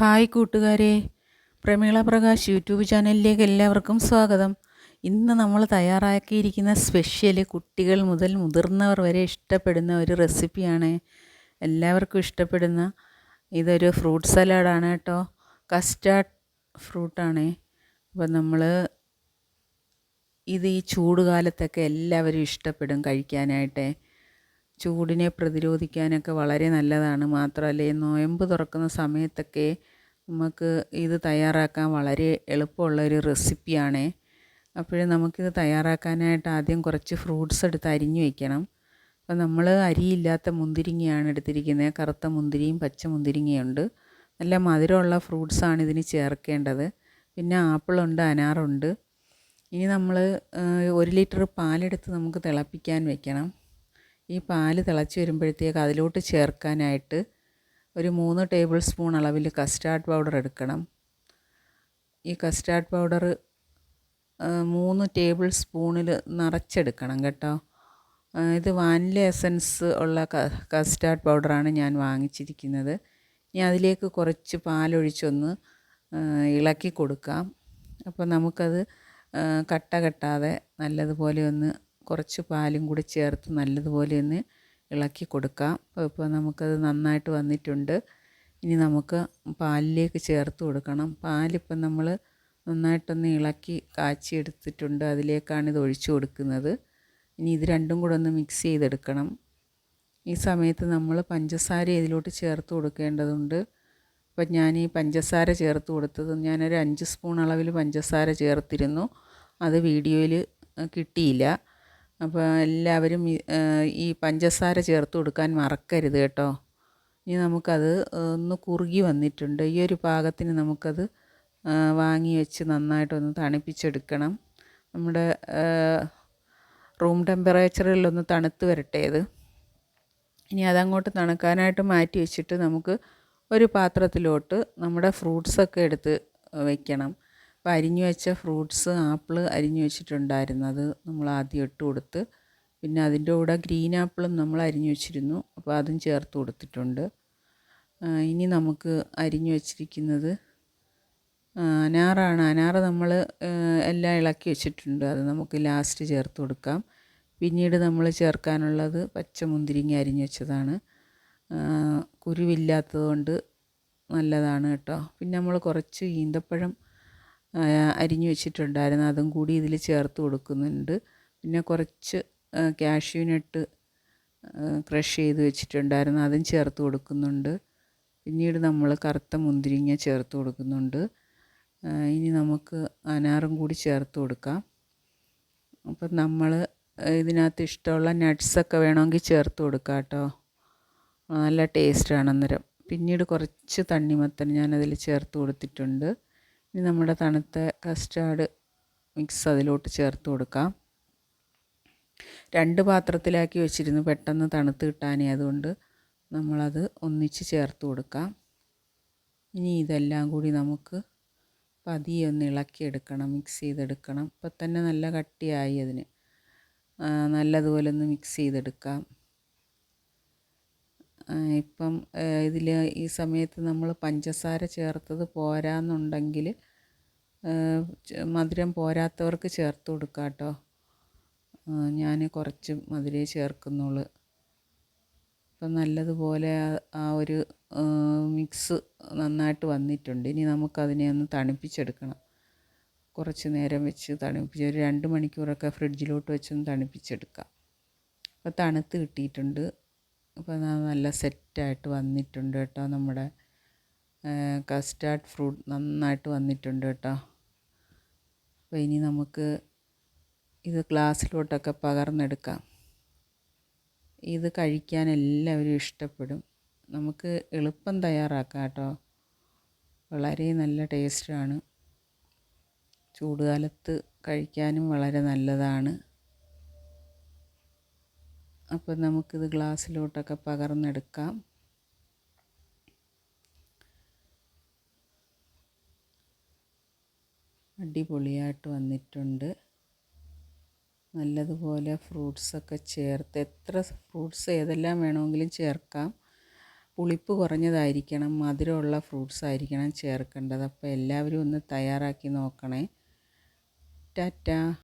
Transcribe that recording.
Hi കൂട്ടുകാരെ. Prameela Prakash YouTube ചാനലിലേക്ക് എല്ലാവർക്കും സ്വാഗതം. ഇന്ന് നമ്മൾ തയ്യാറാക്കിയിരിക്കുന്ന സ്പെഷ്യൽ കുട്ടികൾ മുതൽ മുതിർന്നവർ വരെ ഇഷ്ടപ്പെടുന്ന ഒരു റെസിപ്പിയാണ് എല്ലാവർക്കും ഇഷ്ടപ്പെടുന്ന ഇതൊരു ഫ്രൂട്ട് സലാഡാണ് കേട്ടോ. കസ്റ്റാർഡ് ഫ്രൂട്ടാണ്. അപ്പോൾ നമ്മൾ ഇത് ഈ ചൂടുകാലത്തൊക്കെ എല്ലാവരും ഇഷ്ടപ്പെടും കഴിക്കാനായിട്ട്. ചൂടിനെ പ്രതിരോധിക്കാനൊക്കെ വളരെ നല്ലതാണ്. മാത്രമല്ല ഈ നോയമ്പ് തുറക്കുന്ന സമയത്തൊക്കെ നമുക്ക് ഇത് തയ്യാറാക്കാൻ വളരെ എളുപ്പമുള്ള ഒരു റെസിപ്പിയാണ്. അപ്പോൾ നമുക്കിത് തയ്യാറാക്കാനായിട്ട് ആദ്യം കുറച്ച് ഫ്രൂട്ട്സ് എടുത്ത് അരിഞ്ഞു വയ്ക്കണം അപ്പോൾ നമ്മൾ അരിയില്ലാത്ത മുന്തിരിങ്ങയാണ് എടുത്തിരിക്കുന്നത്. കറുത്ത മുന്തിരിയും പച്ച മുന്തിരിങ്ങയുണ്ട് നല്ല മധുരമുള്ള ഫ്രൂട്ട്സാണ് ഇതിന് ചേർക്കേണ്ടത്. പിന്നെ ആപ്പിളുണ്ട് അനാറുണ്ട്. ഇനി നമ്മൾ ഒരു ലിറ്റർ പാലെടുത്ത് നമുക്ക് തിളപ്പിക്കാൻ വെക്കണം. ഈ പാൽ തിളച്ച് വരുമ്പോഴത്തേക്ക് അതിലോട്ട് ചേർക്കാനായിട്ട് ഒരു മൂന്ന് ടേബിൾ സ്പൂൺ അളവിൽ കസ്റ്റാർഡ് പൗഡർ എടുക്കണം. ഈ കസ്റ്റാർഡ് പൗഡർ മൂന്ന് ടേബിൾ സ്പൂണിൽ നിറച്ചെടുക്കണം കേട്ടോ. ഇത് വാനില എസൻസ് ഉള്ള കസ്റ്റാർഡ് പൗഡറാണ് ഞാൻ വാങ്ങിച്ചിരിക്കുന്നത്. ഇനി അതിലേക്ക് കുറച്ച് പാലൊഴിച്ചൊന്ന് ഇളക്കി കൊടുക്കാം. അപ്പോൾ നമുക്കത് കട്ട കെട്ടാതെ നല്ലതുപോലെ ഒന്ന് കുറച്ച് പാലും കൂടി ചേർത്ത് നല്ലതുപോലെ ഒന്ന് ഇളക്കി കൊടുക്കാം. ഇപ്പോൾ നമുക്കത് നന്നായിട്ട് വന്നിട്ടുണ്ട്. ഇനി നമുക്ക് പാലിലേക്ക് ചേർത്ത് കൊടുക്കണം. പാലിപ്പം നമ്മൾ നന്നായിട്ടൊന്ന് ഇളക്കി കാച്ചി എടുത്തിട്ടുണ്ട് അതിലേക്കാണ് ഇത് ഒഴിച്ചു കൊടുക്കുന്നത്. ഇനി ഇത് രണ്ടും കൂടെ ഒന്ന് മിക്സ് ചെയ്തെടുക്കണം. ഈ സമയത്ത് നമ്മൾ പഞ്ചസാര ഇതിലോട്ട് ചേർത്ത് കൊടുക്കേണ്ടതുണ്ട്. അപ്പം ഞാൻ ഈ പഞ്ചസാര ചേർത്ത് കൊടുത്തത് ഞാനൊരു അഞ്ച് സ്പൂൺ അളവിൽ പഞ്ചസാര ചേർത്തിരുന്നു. അത് വീഡിയോയിൽ കിട്ടിയില്ല. അപ്പോൾ എല്ലാവരും ഈ പഞ്ചസാര ചേർത്ത് കൊടുക്കാൻ മറക്കരുത് കേട്ടോ. ഇനി നമുക്കത് ഒന്ന് കുറുകി വന്നിട്ടുണ്ട്. ഈ ഒരു പാകത്തിന് നമുക്കത് വാങ്ങി വെച്ച് നന്നായിട്ടൊന്ന് തണുപ്പിച്ചെടുക്കണം. നമ്മുടെ റൂം ടെമ്പറേച്ചറിലൊന്ന് തണുത്ത് വരട്ടെ ഇത് ഇനി അതങ്ങോട്ട് തണുക്കാനായിട്ട് മാറ്റി വെച്ചിട്ട് നമുക്ക് ഒരു പാത്രത്തിലോട്ട് നമ്മുടെ ഫ്രൂട്ട്സൊക്കെ എടുത്ത് വെക്കണം. അപ്പോൾ അരിഞ്ഞു വെച്ച ഫ്രൂട്ട്സ് ആപ്പിൾ അരിഞ്ഞു വെച്ചിട്ടുണ്ടായിരുന്നു. അത് നമ്മൾ ആദ്യം ഇട്ട് കൊടുത്ത് പിന്നെ അതിന്റെ കൂടെ ഗ്രീൻ ആപ്പിളും നമ്മൾ അരിഞ്ഞു വെച്ചിരുന്നു. അപ്പോൾ അതും ചേർത്ത് കൊടുത്തിട്ടുണ്ട്. ഇനി നമുക്ക് അരിഞ്ഞു വെച്ചിരിക്കുന്നത് അനാറാണ്. അനാറ് നമ്മൾ എല്ലാം ഇളക്കി വെച്ചിട്ടുണ്ട്. അത് നമുക്ക് ലാസ്റ്റ് ചേർത്ത് കൊടുക്കാം. പിന്നീട് നമ്മൾ ചേർക്കാനുള്ളത് പച്ചമുന്തിരിങ്ങ അരിഞ്ഞു വെച്ചതാണ്. കുരുവില്ലാത്തത് കൊണ്ട് നല്ലതാണ് കേട്ടോ. പിന്നെ നമ്മൾ കുറച്ച് ഈന്തപ്പഴം അരിഞ്ഞു വെച്ചിട്ടുണ്ടായിരുന്നു. അതും കൂടി ഇതിൽ ചേർത്ത് കൊടുക്കുന്നുണ്ട്. പിന്നെ കുറച്ച് കാഷ്യൂനട്ട് ക്രഷ് ചെയ്ത് വെച്ചിട്ടുണ്ടായിരുന്നു. അതും ചേർത്ത് കൊടുക്കുന്നുണ്ട്. പിന്നീട് നമ്മൾ കറുത്ത മുന്തിരിങ്ങ ചേർത്ത് കൊടുക്കുന്നുണ്ട്. ഇനി നമുക്ക് അനാറും കൂടി ചേർത്ത് കൊടുക്കാം. അപ്പം നമ്മൾ ഇതിനകത്ത് ഇഷ്ടമുള്ള നട്ട്സൊക്കെ വേണമെങ്കിൽ ചേർത്ത് കൊടുക്കാം കേട്ടോ. നല്ല ടേസ്റ്റാണ് അന്നേരം. പിന്നീട് കുറച്ച് തണ്ണിമത്തൻ ഞാനതിൽ ചേർത്ത് കൊടുത്തിട്ടുണ്ട്. ഇനി നമ്മുടെ തണുത്ത കസ്റ്റാർഡ് മിക്സ് അതിലോട്ട് ചേർത്ത് കൊടുക്കാം. രണ്ട് പാത്രത്തിലാക്കി വെച്ചിരുന്നു പെട്ടെന്ന് തണുത്ത് കിട്ടാനേ. അതുകൊണ്ട് നമ്മളത് ഒന്നിച്ച് ചേർത്ത് കൊടുക്കാം. ഇനി ഇതെല്ലാം കൂടി നമുക്ക് പതിയെ ഒന്ന് ഇളക്കിയെടുക്കണം മിക്സ് ചെയ്തെടുക്കണം. ഇപ്പം തന്നെ നല്ല കട്ടിയായി അതിന്. നല്ലതുപോലെ ഒന്ന് മിക്സ് ചെയ്തെടുക്കാം. ഇപ്പം ഇതിൽ ഈ സമയത്ത് നമ്മൾ പഞ്ചസാര ചേർത്തത് പോരാന്നുണ്ടെങ്കിൽ മധുരം പോരാത്തവർക്ക് ചേർത്ത് കൊടുക്കാം കേട്ടോ ഞാൻ കുറച്ച് മധുരേ ചേർക്കുന്നുള്ളൂ. അപ്പം നല്ലതുപോലെ ആ ഒരു മിക്സ് നന്നായിട്ട് വന്നിട്ടുണ്ട്. ഇനി നമുക്കതിനെ ഒന്ന് തണുപ്പിച്ചെടുക്കണം. കുറച്ച് നേരം വെച്ച് തണുപ്പിച്ച് ഒരു രണ്ട് മണിക്കൂറൊക്കെ ഫ്രിഡ്ജിലോട്ട് വെച്ചൊന്ന് തണുപ്പിച്ചെടുക്കാം. അപ്പോൾ തണുത്ത് കിട്ടിയിട്ടുണ്ട്. അപ്പോൾ നല്ല സെറ്റായിട്ട് വന്നിട്ടുണ്ട് കേട്ടോ നമ്മുടെ കസ്റ്റാർഡ് ഫ്രൂട്ട് നന്നായിട്ട് വന്നിട്ടുണ്ട് കേട്ടോ. അപ്പോൾ ഇനി നമുക്ക് ഇത് ഗ്ലാസ്സിലോട്ടൊക്കെ പകർന്നെടുക്കാം. ഇത് കഴിക്കാൻ എല്ലാവരും ഇഷ്ടപ്പെടും. നമുക്ക് എളുപ്പം തയ്യാറാക്കാം കേട്ടോ. വളരെ നല്ല ടേസ്റ്റാണ്. ചൂടുകാലത്ത് കഴിക്കാനും വളരെ നല്ലതാണ്. അപ്പോൾ നമുക്കിത് ഗ്ലാസ്സിലോട്ടൊക്കെ പകർന്നെടുക്കാം. അടിപൊളിയായിട്ട് വന്നിട്ടുണ്ട്. നല്ലതുപോലെ ഫ്രൂട്ട്സൊക്കെ ചേർത്ത് എത്ര ഫ്രൂട്ട്സ് ഏതെല്ലാം വേണമെങ്കിലും ചേർക്കാം. പുളിപ്പ് കുറഞ്ഞതായിരിക്കണം മധുരമുള്ള ഫ്രൂട്ട്സ് ആയിരിക്കണം ചേർക്കേണ്ടത്. അപ്പോൾ എല്ലാവരും ഒന്ന് തയ്യാറാക്കി നോക്കണേ. ടാറ്റാ.